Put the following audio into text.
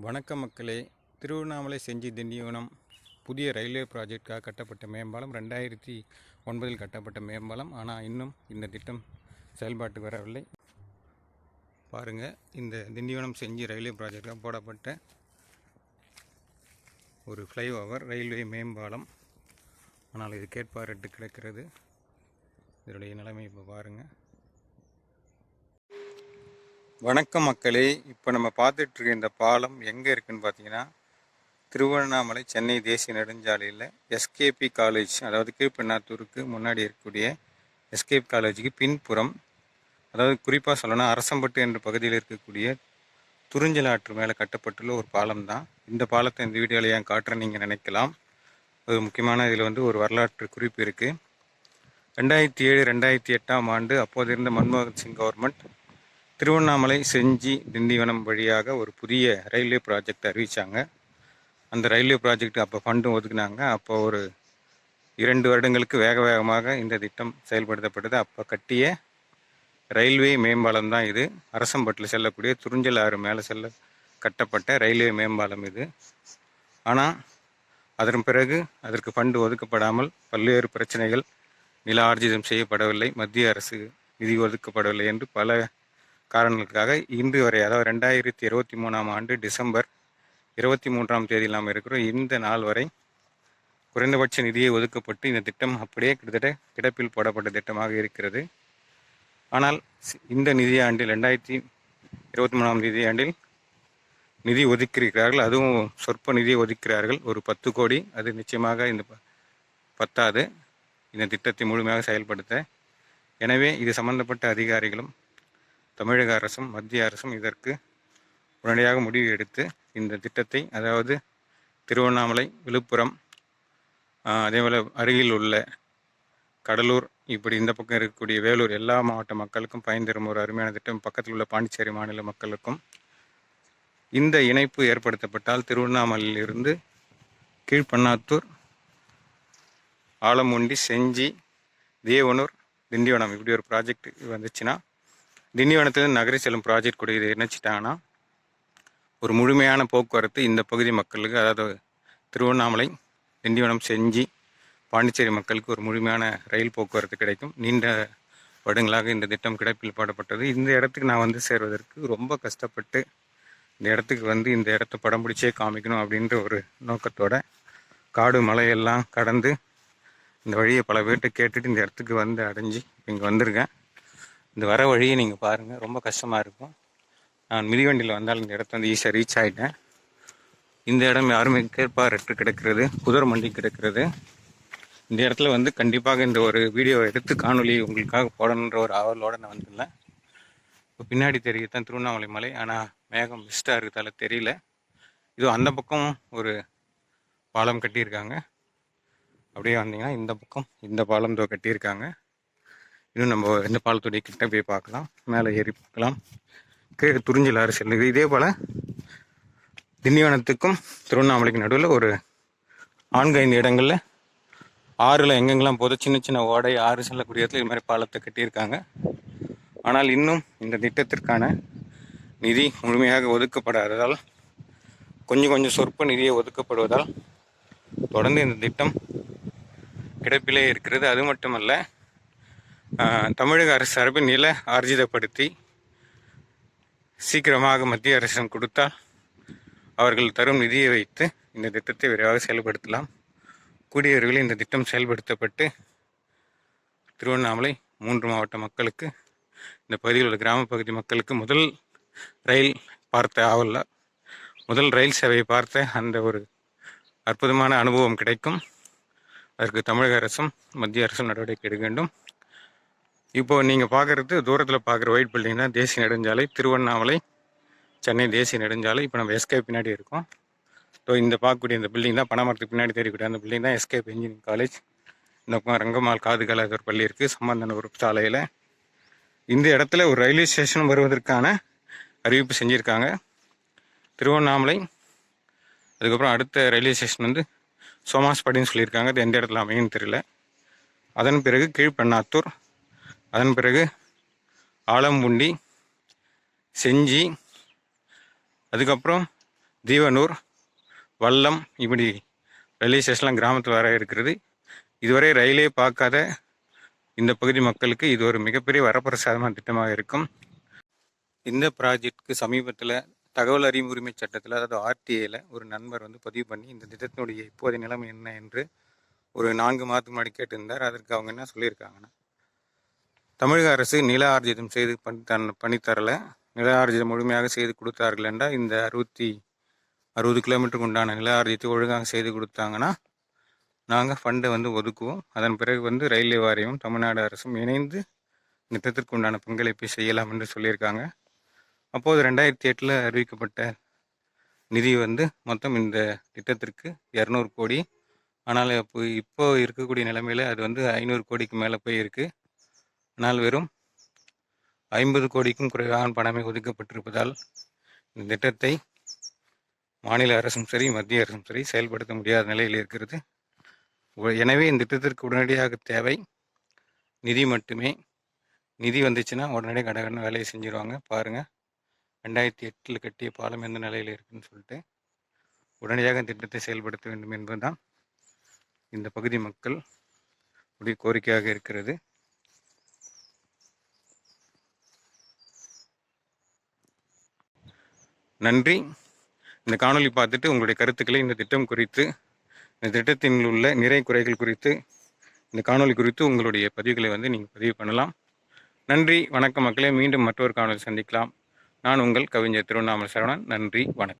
வணக்கம் மக்களே. திருவண்ணாமலை செஞ்சி திண்டிவனம் புதிய ரயில்வே ப்ராஜெக்டாக கட்டப்பட்ட மேம்பாலம் ரெண்டாயிரத்தி ஒன்பதில் கட்டப்பட்ட மேம்பாலம். ஆனால் இன்னும் இந்த திட்டம் செயல்பாட்டுக்கு வரவில்லை. பாருங்கள் இந்த திண்டிவனம் செஞ்சி ரயில்வே ப்ராஜெக்டாக போடப்பட்ட ஒரு ஃப்ளைஓவர் ரயில்வே மேம்பாலம். ஆனால் இது கேட்பாரட்டு கிடக்கிறது. இதனுடைய நிலைமை இப்போ பாருங்கள் வணக்கம் மக்களே. இப்போ நம்ம பார்த்துட்டு இந்த பாலம் எங்கே இருக்குன்னு பார்த்தீங்கன்னா திருவண்ணாமலை சென்னை தேசிய நெடுஞ்சாலையில் எஸ்கேபி காலேஜ் அதாவது கீழ்பெண்ணாத்தூருக்கு முன்னாடி இருக்கக்கூடிய எஸ்கேபி காலேஜுக்கு பின்புறம் அதாவது குறிப்பாக சொல்லணும்னா அரசம்பட்டு என்ற பகுதியில் இருக்கக்கூடிய துறிஞ்சல் ஆற்று மேலே கட்டப்பட்டுள்ள ஒரு பாலம் தான். இந்த பாலத்தை இந்த வீடியோவில் ஏன் காட்டுறேன்னு நீங்கள் நினைக்கலாம். அது முக்கியமான இதில் வந்து ஒரு வரலாற்று குறிப்பு இருக்குது ரெண்டாயிரத்தி ஏழு ரெண்டாயிரத்தி எட்டாம் ஆண்டு அப்போது இருந்த மன்மோகன் சிங் கவர்மெண்ட் திருவண்ணாமலை செஞ்சி திண்டிவனம் வழியாக ஒரு புதிய ரயில்வே ப்ராஜெக்ட் அறிவித்தாங்க அந்த ரயில்வே ப்ராஜெக்ட் அப்போ ஃபண்டும் ஒதுக்குனாங்க. அப்போ ஒரு இரண்டு வருடங்களுக்கு வேக வேகமாக இந்த திட்டம் செயல்படுத்தப்பட்டது. அப்போ கட்டிய ரயில்வே மேம்பாலம் தான் இது. அரசம்பட்டில் செல்லக்கூடிய துறிஞ்சல் ஆறு மேலே செல்ல கட்டப்பட்ட ரயில்வே மேம்பாலம் இது. ஆனால் அதன் பிறகு அதற்கு ஃபண்டு ஒதுக்கப்படாமல் பல்வேறு பிரச்சனைகள் நில ஆர்ஜிதம் செய்யப்படவில்லை. மத்திய அரசு நிதி ஒதுக்கப்படவில்லை என்று பல காரணங்களுக்காக இன்று வரை அதாவது ரெண்டாயிரத்தி இருபத்தி மூணாம் ஆண்டு டிசம்பர் இருபத்தி மூன்றாம் தேதி நாம் இருக்கிறோம். இந்த நாள் வரை குறைந்தபட்ச நிதியை ஒதுக்கப்பட்டு இந்த திட்டம் அப்படியே கிட்டத்தட்ட கிடப்பில் போடப்பட்ட திட்டமாக இருக்கிறது. ஆனால் இந்த நிதியாண்டில் ரெண்டாயிரத்தி இருபத்தி மூணாம் நிதியாண்டில் நிதி ஒதுக்கியிருக்கிறார்கள். அதுவும் சொற்ப நிதியை ஒதுக்கிறார்கள். ஒரு பத்து கோடி. அது நிச்சயமாக இந்த ப- பத்தாது. இந்த திட்டத்தை முழுமையாக செயல்படுத்த. எனவே இது சம்பந்தப்பட்ட அதிகாரிகளும் தமிழக அரசும் மத்திய அரசும் இதற்கு உடனடியாக முடிவு எடுத்து இந்த திட்டத்தை அதாவது திருவண்ணாமலை விழுப்புரம் அதேபோல் அருகில் உள்ள கடலூர் இப்படி இந்த பக்கம் இருக்கக்கூடிய வேலூர் எல்லா மாவட்ட மக்களுக்கும் பயன் தரும் ஒரு அருமையான திட்டம். பக்கத்தில் உள்ள பாண்டிச்சேரி மாநில மக்களுக்கும் இந்த இணைப்பு ஏற்படுத்தப்பட்டால் திருவண்ணாமலையிலிருந்து கீழ்பண்ணாத்தூர் ஆலமுண்டி செஞ்சி தேவனூர் திண்டிவனம் இப்படி ஒரு ப்ராஜெக்ட் வந்துச்சுன்னா திண்டிவனத்துலேருந்து நகரி செல்லும் ப்ராஜெக்ட் கூட இதை இணைச்சிட்டாங்கன்னா ஒரு முழுமையான போக்குவரத்து இந்த பகுதி மக்களுக்கு அதாவது திருவண்ணாமலை திண்டிவனம் செஞ்சி பாண்டிச்சேரி மக்களுக்கு ஒரு முழுமையான ரயில் போக்குவரத்து கிடைக்கும். நீண்ட வருடங்களாக இந்த திட்டம் கிடப்பில் பாடப்பட்டது. இந்த இடத்துக்கு நான் வந்து சேர்வதற்கு ரொம்ப கஷ்டப்பட்டு இந்த இடத்துக்கு வந்து இந்த இடத்த படம் பிடிச்சே காமிக்கணும் அப்படின்ற ஒரு நோக்கத்தோட காடு மலையெல்லாம் கடந்து இந்த வழியை பல பேர்கிட்ட கேட்டுட்டு இந்த இடத்துக்கு வந்து அடைஞ்சு இங்கே வந்திருக்கேன். இந்த வர வழியை நீங்கள் பாருங்கள் ரொம்ப கஷ்டமாக இருக்கும். நான் மிதிவண்டியில் வந்தால் இந்த இடத்த வந்து ஈஸியாக ரீச் ஆகிட்டேன் இந்த இடம் யாருமே கேட்பாரற்று கிடக்கிறது குதிரை மண்டி கிடக்கிறது. இந்த இடத்துல வந்து கண்டிப்பாக இந்த ஒரு வீடியோ எடுத்து காணொலி உங்களுக்காக போடணுன்ற ஒரு ஆவலோடு நான் வந்துருந்தேன். இப்போ பின்னாடி தெரியத்தான் திருவண்ணாமலை மலை. ஆனால் மேகம் மிஸ்டாக இருக்கிறதால தெரியல. இது அந்த பக்கம் ஒரு பாலம் கட்டியிருக்காங்க. அப்படியே வந்தீங்கன்னா இந்த பக்கம் இந்த பாலம் தோ கட்டியிருக்காங்க. இன்னும் நம்ம இந்த பாலத்துடைய கிட்ட போய் பார்க்கலாம். மேலே ஏறி பார்க்கலாம். கீழே துறிஞ்சல் ஆறு செல்லுது. இதே போல் திண்டிவனத்துக்கும் திருவண்ணாமலைக்கு நடுவில் ஒரு நான்கு ஐந்து இடங்களில் ஆறில் எங்கெங்கெல்லாம் போது சின்ன சின்ன ஓடை ஆறு செல்லக்கூடிய இடத்துல இது மாதிரி பாலத்தை கட்டியிருக்காங்க. ஆனால் இன்னும் இந்த திட்டத்திற்கான நிதி முழுமையாக ஒதுக்கப்படாததால் கொஞ்சம் கொஞ்சம் சொற்ப நிதியை ஒதுக்கப்படுவதால் தொடர்ந்து இந்த திட்டம் கிடப்பிலே இருக்கிறது. அது மட்டுமல்ல தமிழக அரசு சார்பில் நில ஆர்ஜிதப்படுத்தி சீக்கிரமாக மத்திய அரசிடம் கொடுத்தால் அவர்கள் தரும் நிதியை வைத்து இந்த திட்டத்தை விரைவாக செயல்படுத்தலாம். கூடிய விரைவில் இந்த திட்டம் செயல்படுத்தப்பட்டு திருவண்ணாமலை மூன்று மாவட்ட மக்களுக்கு இந்த பகுதியில் உள்ள கிராம பகுதி மக்களுக்கு முதல் ரயில் பார்த்த ஆவல்ல முதல் ரயில் சேவையை பார்த்த அந்த ஒரு அற்புதமான அனுபவம் கிடைக்கும். அதற்கு தமிழக அரசும் மத்திய அரசும் நடவடிக்கை எடுக்க வேண்டும். இப்போ நீங்கள் பார்க்குறது தூரத்தில் பார்க்குற ஒயிட் பில்டிங் தான் தேசிய நெடுஞ்சாலை. திருவண்ணாமலை சென்னை தேசிய நெடுஞ்சாலை. இப்போ நம்ம எஸ்கே பின்னாடி இருக்கோம். ஸோ இந்த பார்க்கக்கூடிய இந்த பில்டிங் தான் பணமரத்துக்கு பின்னாடி தெரியக்கூடிய அந்த பில்டிங் தான் எஸ்கேப் இன்ஜினியரிங் காலேஜ் இந்த பக்கம் ரங்கம்மாள் காது கலாதர் பள்ளி இருக்குது சம்பந்தன சாலையில். இந்த இடத்துல ஒரு ரயில்வே ஸ்டேஷன் வருவதற்கான அறிவிப்பு செஞ்சுருக்காங்க. திருவண்ணாமலை அதுக்கப்புறம் அடுத்த ரயில்வே ஸ்டேஷன் வந்து சோமாஸ்பாடின்னு சொல்லியிருக்காங்க. அது எந்த இடத்துல அமையும்னு தெரியல. அதன் பிறகு கீழ்பெண்ணாத்தூர் அதன் பிறகு ஆலம்புண்டி செஞ்சி அதுக்கப்புறம் தீவனூர் வல்லம் இப்படி ரயில்வே ஸ்டேஷன்லாம் கிராமத்தில் வர இருக்கிறது. இதுவரை ரயிலே பார்க்காத இந்த பகுதி மக்களுக்கு இது ஒரு மிகப்பெரிய வரப்பிரசாதமான திட்டமாக இருக்கும். இந்த ப்ராஜெக்ட்க்கு சமீபத்தில் தகவல் அறிவு உரிமை சட்டத்தில் அதாவது ஆர்டிஏல ஒரு நண்பர் வந்து பதிவு பண்ணி இந்த திட்டத்தினுடைய இப்போதைய நிலைமை என்ன என்று ஒரு நான்கு மாதத்துக்கு முன்னாடி கேட்டிருந்தார். அதற்கு அவங்க என்ன சொல்லியிருக்காங்கன்னா தமிழக அரசு நில ஆர்ஜிதம் செய்து பண்ணி தன் பண்ணித்தரல நில ஆர்ஜிதம் முழுமையாக செய்து கொடுத்தார்கள் என்றால் இந்த அறுபத்தி அறுபது கிலோமீட்டருக்கு உண்டான நில ஆர்ஜித்தை ஒழுங்காக செய்து கொடுத்தாங்கன்னா நாங்கள் ஃபண்டை வந்து ஒதுக்குவோம். அதன் பிறகு வந்து ரயில்வே வாரியம் தமிழ்நாடு அரசும் இணைந்து இந்த திட்டத்திற்கு உண்டான பங்களிப்பை செய்யலாம் என்று சொல்லியிருக்காங்க. அப்போது ரெண்டாயிரத்தி எட்டில் அறிவிக்கப்பட்ட நிதி வந்து மொத்தம் இந்த திட்டத்திற்கு இரநூறு கோடி. ஆனால் இப்போ இப்போ இருக்கக்கூடிய நிலைமையில் அது வந்து ஐநூறு கோடிக்கு மேலே போய் இருக்குது ஆனால் வெறும் ஐம்பது கோடிக்கும் குறைவான பணமே ஒதுக்கப்பட்டிருப்பதால் இந்த திட்டத்தை மாநில அரசும் சரி மத்திய அரசும் சரி செயல்படுத்த முடியாத நிலையில் இருக்கிறது. எனவே இந்த திட்டத்திற்கு உடனடியாக தேவை. நிதி மட்டுமே. நிதி வந்துச்சுன்னா உடனடியாக கடகடன வேலையை செஞ்சிருவாங்க. பாருங்கள் ரெண்டாயிரத்தி எட்டில் கட்டிய பாலம் எந்த நிலையில் இருக்குதுன்னு சொல்லிட்டு உடனடியாக இந்த திட்டத்தை செயல்படுத்த வேண்டும் என்பதுதான் இந்த பகுதி மக்கள் உடைய கோரிக்கையாக இருக்கிறது. நன்றி. இந்த காணொளி பார்த்துட்டு உங்களுடைய கருத்துக்களை இந்த திட்டம் குறித்து இந்த திட்டத்தில் உள்ள நிறை குறைகள் குறித்து இந்த காணொளி குறித்து உங்களுடைய பதிவுகளை வந்து நீங்கள் பதிவு பண்ணலாம். நன்றி. வணக்கம் மக்களே. மீண்டும் மற்றொரு காணொலி சந்திக்கலாம். நான் உங்கள் கவிஞர் திருவண்ணாமலை சரவணன். நன்றி. வணக்கம்.